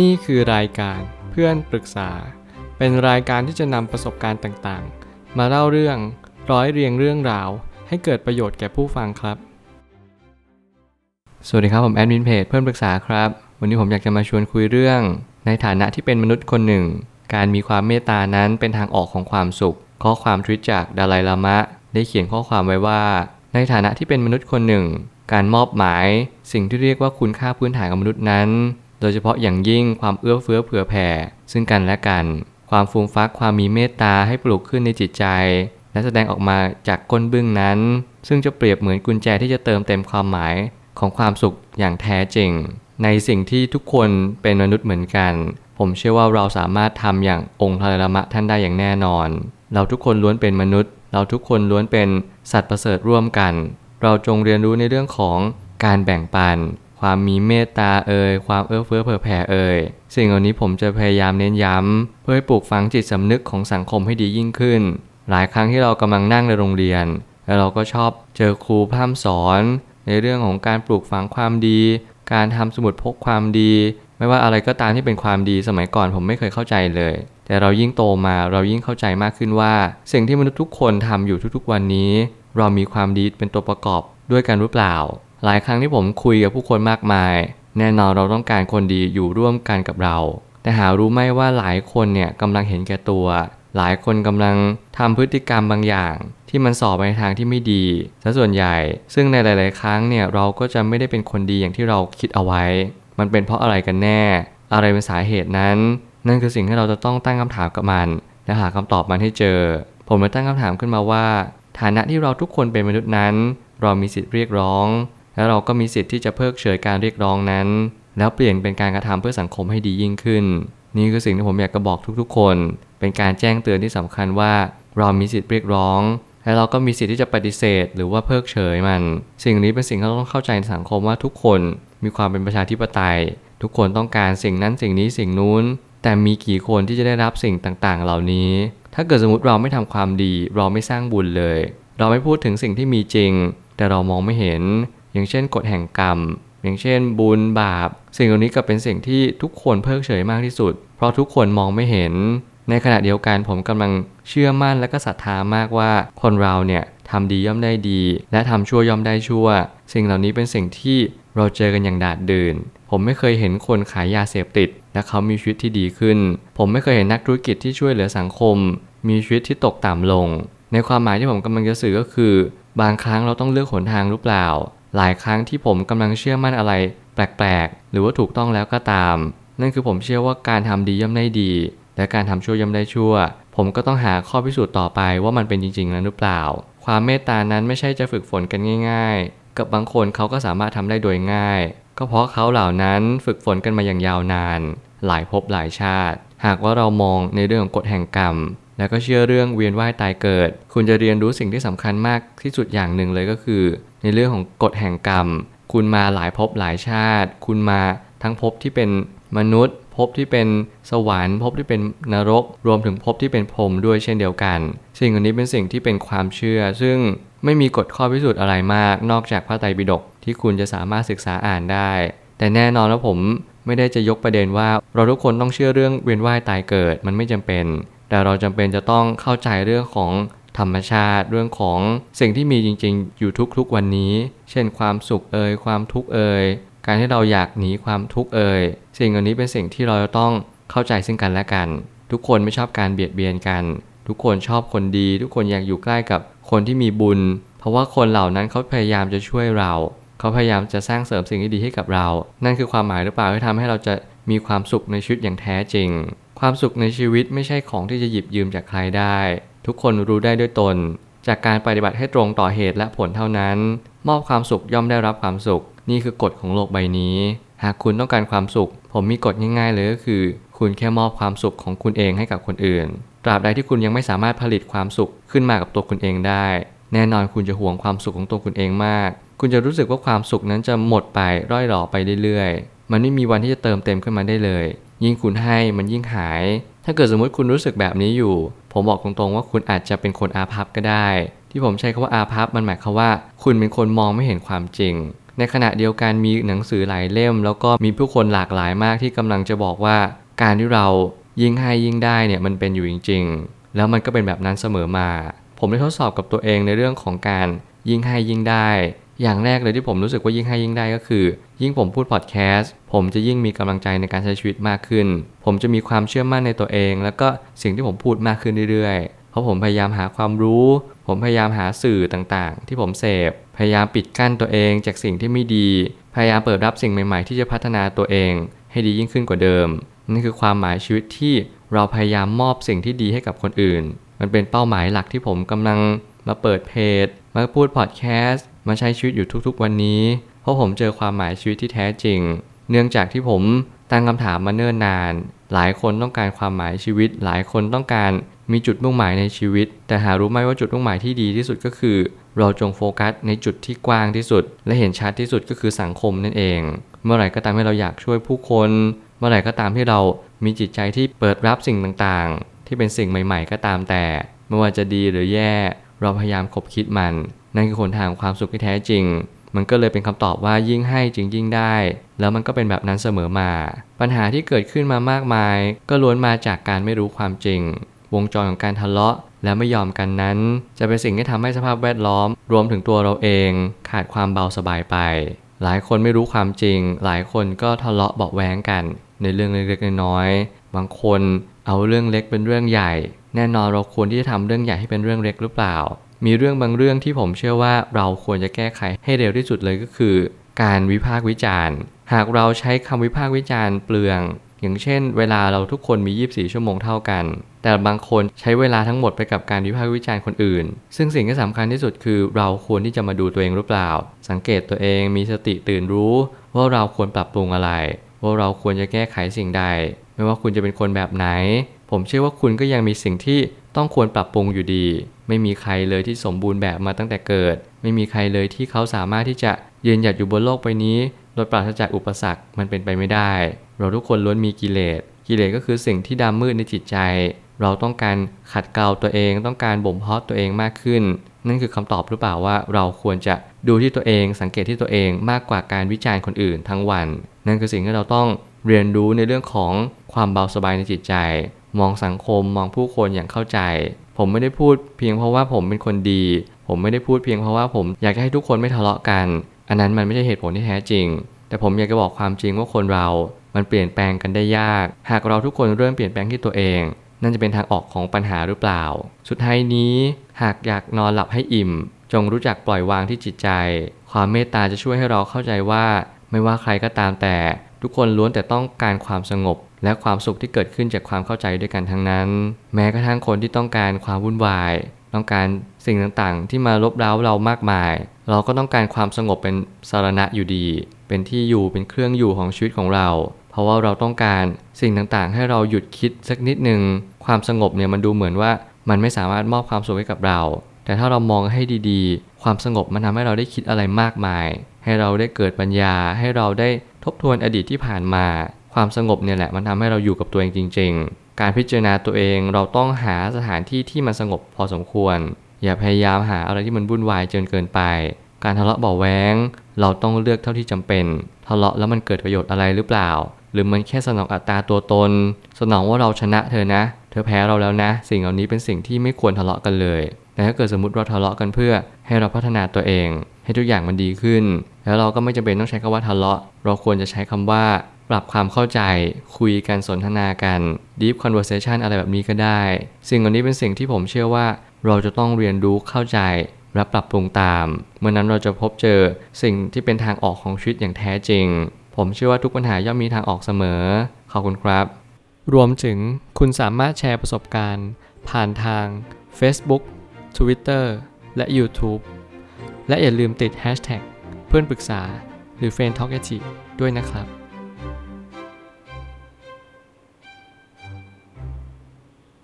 นี่คือรายการเพื่อนปรึกษา เป็นรายการที่จะนำประสบการณ์ต่างๆ มาเล่าเรื่องร้อยเรียงเรื่องราว ให้เกิดประโยชน์แก่ผู้ฟังครับ สวัสดีครับ ผมแอดมินเพจเพื่อนปรึกษาครับ วันนี้ผมอยากจะมาชวนคุยเรื่อง ในฐานะที่เป็นมนุษย์คนหนึ่ง การมีความเมตตานั้นเป็นทางออกของความสุข ข้อความทวิตจากดาลัยลามะ ได้เขียนข้อความไว้ว่า ในฐานะที่เป็นมนุษย์คนหนึ่ง การมอบหมาย สิ่งที่เรียกว่าคุณค่าพื้นฐานของมนุษย์นั้น ดยเฉพาะอย่างยิ่งความเอื้อเฟื้อเผื่อแผ่ ซึ่งกันและกัน ความฟูมฟักความมีเมตตาให้ปลูกขึ้นในจิตใจ และแสดงออกมาจากก้นบึ้งนั้น ซึ่งจะเปรียบเหมือนกุญแจที่จะเติมเต็มความหมายของความสุขอย่างแท้จริง ในสิ่งที่ทุกคนเป็นมนุษย์เหมือนกัน ผมเชื่อว่าเราสามารถทำอย่างองค์พระละมะท่านได้อย่างแน่นอน เราทุกคนล้วนเป็นมนุษย์ เราทุกคนล้วนเป็นสัตว์ประเสริฐร่วมกัน เราจงเรียนรู้ในเรื่องของการแบ่งปัน ความมีเมตตาเอ่ยความเอื้อเฟื้อเผื่อแผ่เอ่ยสิ่งเหล่านี้ผมจะพยายามเน้นย้ำเพื่อให้ปลูกฝังจิตสำนึกของสังคมให้ดียิ่งขึ้น หลายครั้งที่เรากำลังนั่งในโรงเรียน แล้วเราก็ชอบเจอครูพร่ำสอน ในเรื่องของการปลูกฝังความดี การทำสมุดพกความดี ไม่ว่าอะไรก็ตามที่เป็นความดีสมัยก่อนผมไม่เคยเข้าใจเลย แต่เรายิ่งโตมาเรายิ่งเข้าใจมากขึ้นว่า สิ่งที่มนุษย์ทุกคนทำอยู่ทุกๆวันนี้ เรามีความดีเป็นตัวประกอบด้วยกันหรือเปล่า หลายครั้งที่ผมคุยกับผู้คนมากมาย แน่นอนเราต้องการคนดีอยู่ร่วมกันกับเรา แต่หารู้ไหมว่าหลายคนเนี่ยกำลังเห็นแก่ตัว หลายคนกำลังทำพฤติกรรมบางอย่าง ที่มันสอบไปทางที่ไม่ดีซะส่วนใหญ่ ซึ่งในหลาย ๆ ครั้งเนี่ยเราก็จะไม่ได้เป็นคนดีอย่างที่เราคิดเอาไว้ มันเป็นเพราะอะไรกันแน่ อะไรเป็นสาเหตุนั้น นั่นคือสิ่งที่เราจะต้องตั้งคำถามกับมัน และหาคำตอบมันให้เจอ ผมเลยตั้งคำถามขึ้นมาว่า ฐานะที่เราทุกคนเป็นมนุษย์นั้น เรามีสิทธิ์เรียกร้อง และเราก็มีสิทธิ์ที่จะเพิกเฉยการเรียกร้องนั้น แล้วเปลี่ยนเป็นการกระทำเพื่อสังคมให้ดียิ่งขึ้น นี่คือสิ่งที่ผมอยากจะบอกทุกๆ คน เป็นการแจ้งเตือนที่สำคัญว่าเรามีสิทธิ์เรียกร้อง และเราก็มีสิทธิ์ที่จะปฏิเสธ หรือว่าเพิกเฉยมัน สิ่งนี้เป็นสิ่งที่เราต้องเข้าใจในสังคมว่าทุกคนมีความเป็นประชาธิปไตย ทุกคนต้องการสิ่งนั้นสิ่งนี้สิ่งนู้น แต่มีกี่คนที่จะได้รับสิ่งต่างๆ เหล่านี้ ถ้าเกิดสมมติเราไม่ทำความดี เราไม่สร้างบุญเลย เราไม่พูดถึงสิ่งที่มีจริง แต่เรามองไม่เห็น อย่างเช่นกฎแห่งกรรม อย่างเช่น บุญบาป สิ่งเหล่านี้ก็เป็นสิ่งที่ทุกคนเพิกเฉยมากที่สุด เพราะทุกคนมองไม่เห็น ในขณะเดียวกันผมกำลังเชื่อมั่นและก็ศรัทธามากว่าคนเราเนี่ยทำดีย่อมได้ดี และทำชั่วย่อมได้ชั่ว สิ่งเหล่านี้เป็นสิ่งที่เราเจอกันอย่างดาดดื่น ผมไม่เคยเห็นคนขายยาเสพติด และเขามีชีวิตที่ดีขึ้น ผมไม่เคยเห็นนักธุรกิจที่ช่วยเหลือสังคม มีชีวิตที่ตกต่ำลง ในความหมายที่ผมกำลังจะสื่อก็คือ บางครั้งเราต้องเลือกหนทางหรือเปล่า หลายครั้งที่ผมกำลังเชื่อมั่นอะไร แปลกๆ หรือว่าถูกต้องแล้วก็ตาม นั่นคือผมเชื่อว่าการทำดีย่อมได้ดี และการทำชั่วย่อมได้ชั่ว ผมก็ต้องหาข้อพิสูจน์ต่อไปว่ามันเป็นจริงๆแล้วหรือเปล่า ความเมตตานั้นไม่ใช่จะฝึกฝนกันง่าย ๆ กับบางคนเขาก็สามารถทำได้โดยง่าย ก็เพราะเขาเหล่านั้นฝึกฝนกันมาอย่างยาวนาน หลายภพหลายชาติ หากว่าเรามองในเรื่องของกฎแห่งกรรม แล้วก็เชื่อเรื่องเวียนว่ายตายเกิด คุณจะเรียนรู้สิ่งที่สำคัญมากที่สุดอย่างหนึ่งเลยก็คือ ในเรื่องของกฎแห่งกรรม คุณมาหลายภพหลายชาติ คุณมาทั้งภพที่เป็นมนุษย์ภพที่เป็นสวรรค์ภพที่เป็นนรก รวมถึงภพที่เป็นพรหมด้วยเช่นเดียวกัน สิ่งอันนี้เป็นสิ่งที่เป็นความเชื่อ ซึ่งไม่มีกฎข้อพิสูจน์อะไรมาก นอกจากพระไตรปิฎกที่คุณจะสามารถศึกษาอ่านได้ แต่แน่นอนแล้วผมไม่ได้จะยกประเด็นว่าเราทุกคนต้องเชื่อเรื่องเวียนว่ายตายเกิดมันไม่จำเป็น แต่เราจำเป็นจะต้องเข้าใจเรื่องของธรรมชาติเรื่องของสิ่งที่มีจริง ๆ อยู่ทุกๆวันนี้ เช่นความสุขเอ่ยความทุกข์เอ่ยการที่เราอยากหนีความทุกข์เอ่ยสิ่งเหล่านี้เป็นสิ่งที่เราจะต้องเข้าใจซึ่งกันและกัน ทุกคนไม่ชอบการเบียดเบียนกัน ทุกคนชอบคนดี ทุกคนอยากอยู่ใกล้กับคนที่มีบุญ เพราะว่าคนเหล่านั้นเขาพยายามจะช่วยเรา เขาพยายามจะสร้างเสริมสิ่งที่ดีให้กับเรา นั่นคือความหมายหรือเปล่าที่ทำให้เราจะมีความสุขในชีวิตอย่างแท้จริง ความสุขในชีวิตไม่ใช่ของที่จะหยิบยืมจากใครได้ ทุกคนรู้ได้ด้วยตน จากการปฏิบัติให้ตรงต่อเหตุและผลเท่านั้น มอบความสุขย่อมได้รับความสุข นี่คือกฎของโลกใบนี้ หากคุณต้องการความสุข ผมมีกฎง่ายๆเลยก็คือ คุณแค่มอบความสุขของคุณเองให้กับคนอื่น ตราบใดที่คุณยังไม่สามารถผลิตความสุขขึ้นมากับตัวคุณเองได้ แน่นอนคุณจะห่วงความสุขของตัวคุณเองมาก คุณจะรู้สึกว่าความสุขนั้นจะหมดไปร่อยหล่อไปเรื่อยๆมันไม่มีวันที่จะเติมเต็มขึ้นมาได้เลย ยิ่งคุณให้มันยิ่งหาย ถ้าเกิดสมมติคุณรู้สึกแบบนี้อยู่ ผมบอกตรงๆว่าคุณอาจจะเป็นคนอาภัพก็ได้ ที่ผมใช้คำว่าอาภัพมันหมายความว่า คุณเป็นคนมองไม่เห็นความจริง ในขณะเดียวกันมีหนังสือหลายเล่ม แล้วก็มีผู้คนหลากหลายมากที่กำลังจะบอกว่า การที่เรายิ่งให้ยิ่งได้เนี่ยมันเป็นอยู่จริง ๆ แล้วมันก็เป็นแบบนั้นเสมอมา ผมได้ทดสอบกับตัวเองในเรื่องของการยิ่งให้ยิ่งได้ อย่างแรกเลยที่ผมรู้สึกว่ายิ่งให้ยิ่งได้ก็คือ ยิ่งผมพูดพอดแคสต์ผมจะยิ่งมีกำลังใจในการใช้ชีวิตมากขึ้น ผมจะมีความเชื่อมั่นในตัวเอง แล้วก็สิ่งที่ผมพูดมากขึ้นเรื่อยๆ เพราะผมพยายามหาความรู้ ผมพยายามหาสื่อต่างๆ ที่ผมเสพ พยายามปิดกั้นตัวเองจากสิ่งที่ไม่ดี พยายามเปิดรับสิ่งใหม่ๆ ที่จะพัฒนาตัวเอง ให้ดียิ่งขึ้นกว่าเดิมนั่นคือความหมายชีวิตที่เราพยายามมอบสิ่งที่ดีให้กับคนอื่น มันเป็นเป้าหมายหลักที่ผมกำลังมาเปิดเพจ มาพูดพอดแคสต์ มาใช้ชีวิตอยู่ทุกๆวันนี้ เพราะผมเจอความหมายชีวิตที่แท้จริง เนื่องจากที่ผมตั้งคำถามมาเนิ่นนาน หลายคนต้องการความหมายชีวิต หลายคนต้องการมีจุดมุ่งหมายในชีวิต แต่หารู้ไหมว่าจุดมุ่งหมายที่ดีที่สุดก็คือ เราจงโฟกัสในจุดที่กว้างที่สุด และเห็นชัดที่สุดก็คือสังคมนั่นเอง เมื่อไหร่ก็ตามให้เราอยากช่วยผู้คน เมื่อไหร่ก็ตามที่เรามีจิตใจที่เปิดรับสิ่งต่างๆ ที่เป็นสิ่งใหม่ ๆ ก็ตามแต่ ไม่ว่าจะดีหรือแย่ เราพยายามคบคิดมัน นั่นคือหนทางความสุขที่แท้จริง มันก็เลยเป็นคำตอบว่ายิ่งให้จริงยิ่งได้ แล้วมันก็เป็นแบบนั้นเสมอมา ปัญหาที่เกิดขึ้นมามากมาย ก็ล้วนมาจากการไม่รู้ความจริง วงจรของการทะเลาะและไม่ยอมกันนั้น จะเป็นสิ่งที่ทำให้สภาพแวดล้อม รวมถึงตัวเราเอง ขาดความเบาสบายไป หลายคนไม่รู้ความจริง หลายคนก็ทะเลาะเบาแวงกัน ในเรื่องเล็กๆน้อยๆบางคนเอาเรื่องเล็กเป็นเรื่องใหญ่ แน่นอนเราควรที่จะทำเรื่องใหญ่ให้เป็นเรื่องเล็กหรือเปล่า มีเรื่องบางเรื่องที่ผมเชื่อว่าเราควรจะแก้ไขให้เร็วที่สุดเลยก็คือ การวิพากษ์วิจารณ์ หากเราใช้คำวิพากษ์วิจารณ์เปลือง อย่างเช่น เวลาเราทุกคนมี 24 ชั่วโมงเท่ากัน แต่บางคนใช้เวลาทั้งหมดไปกับการวิพากษ์วิจารณ์คนอื่น ซึ่งสิ่งที่สำคัญที่สุดคือ เราควรที่จะมาดูตัวเองหรือเปล่า สังเกตตัวเองมีสติตื่นรู้ ว่าเราควรปรับปรุงอะไร ว่าเราควรจะแก้ไขสิ่งใด ไม่ว่าคุณจะเป็นคนแบบไหน ผมเชื่อว่าคุณก็ยังมีสิ่งที่ ต้องควรปรับปรุงอยู่ดี ไม่มีใครเลยที่สมบูรณ์แบบมาตั้งแต่เกิด ไม่มีใครเลยที่เขาสามารถที่จะยืนหยัดอยู่บนโลกใบนี้ โดยปราศจากอุปสรรคมันเป็นไปไม่ได้ เราทุกคนล้วนมีกิเลส กิเลสก็คือสิ่งที่ดำมืดในจิตใจ เราต้องการขัดเกลาตัวเอง ต้องการบ่มเพาะตัวเองมากขึ้น นั่นคือคำตอบหรือเปล่าว่าเราควรจะดูที่ตัวเองสังเกตที่ตัวเองมากกว่าการวิจารณ์คนอื่นทั้งวัน นั่นคือสิ่งที่เราต้องเรียนรู้ในเรื่องของความเบาสบายในจิตใจ มองสังคมมองผู้คนอย่างเข้าใจ ผมไม่ได้พูดเพียงเพราะว่าผมเป็นคนดี ผมไม่ได้พูดเพียงเพราะว่าผมอยากให้ทุกคนไม่ทะเลาะกัน อันนั้นมันไม่ใช่เหตุผลที่แท้จริง แต่ผมอยากจะบอกความจริงว่าคนเรา มันเปลี่ยนแปลงกันได้ยาก หากเราทุกคนเริ่มเปลี่ยนแปลงที่ตัวเอง นั่นจะเป็นทางออกของปัญหาหรือเปล่า สุดท้ายนี้ หากอยากนอนหลับให้อิ่ม จงรู้จักปล่อยวางที่จิตใจ ความเมตตาจะช่วยให้เราเข้าใจว่า ไม่ว่าใครก็ตามแต่ ทุกคนล้วนแต่ต้องการความสงบ และความสุขที่เกิดขึ้นจากความเข้าใจด้วยกันทั้งนั้น แม้กระทั่งคนที่ต้องการความวุ่นวาย ต้องการสิ่งต่างๆ ที่มาลบเร้าเรามากมาย เราก็ต้องการความสงบเป็นสารณะอยู่ดี เป็นที่อยู่เป็นเครื่องอยู่ของชีวิตของเรา เพราะว่าเราต้องการสิ่งต่างๆ ให้เราหยุดคิดสักนิดหนึ่งความสงบเนี่ยมันดูเหมือนว่ามันไม่สามารถมอบความสุขให้กับเรา แต่ถ้าเรามองให้ดีๆ ความสงบมันทำให้เราได้คิดอะไรมากมาย ให้เราได้เกิดปัญญา ให้เราได้ทบทวนอดีตที่ผ่านมา ความสงบเนี่ยแหละมันทำให้เราอยู่กับตัวเองจริง ๆ การพิจารณาตัวเองเราต้องหาสถานที่ที่มันสงบพอสมควร อย่าพยายามหาอะไรที่มันวุ่นวายจนเกินไป การทะเลาะเบาแวงเราต้องเลือกเท่าที่จำเป็นทะเลาะแล้วมันเกิดประโยชน์อะไรหรือเปล่า หรือมันแค่สนองอัตราตัวตน สนองว่าเราชนะเธอนะ เธอแพ้เราแล้วนะ สิ่งเหล่านี้เป็นสิ่งที่ไม่ควรทะเลาะกันเลยแต่ถ้าเกิดสมมติเราทะเลาะกันเพื่อให้เราพัฒนาตัวเอง ให้ทุกอย่างมันดีขึ้น แล้วเราก็ไม่จำเป็นต้องใช้คำว่าทะเลาะ เราควรจะใช้คำว่า ปรับความเข้าใจคุยกันสนทนากัน deep conversation อะไรแบบนี้ก็ได้ สิ่งเหล่านี้เป็นสิ่งที่ผมเชื่อว่าเราจะต้องเรียนรู้เข้าใจและปรับปรุงตาม เมื่อนั้นเราจะพบเจอสิ่งที่เป็นทางออกของชีวิตอย่างแท้จริง ผมเชื่อว่าทุกปัญหาย่อมมีทางออกเสมอ ขอบคุณครับ รวมถึงคุณสามารถแชร์ประสบการณ์ ผ่านทาง Facebook Twitter และ YouTube และอย่าลืมติด Hashtag เพื่อนปรึกษาหรือ f r ร e n d Talk ด้วยนะครับ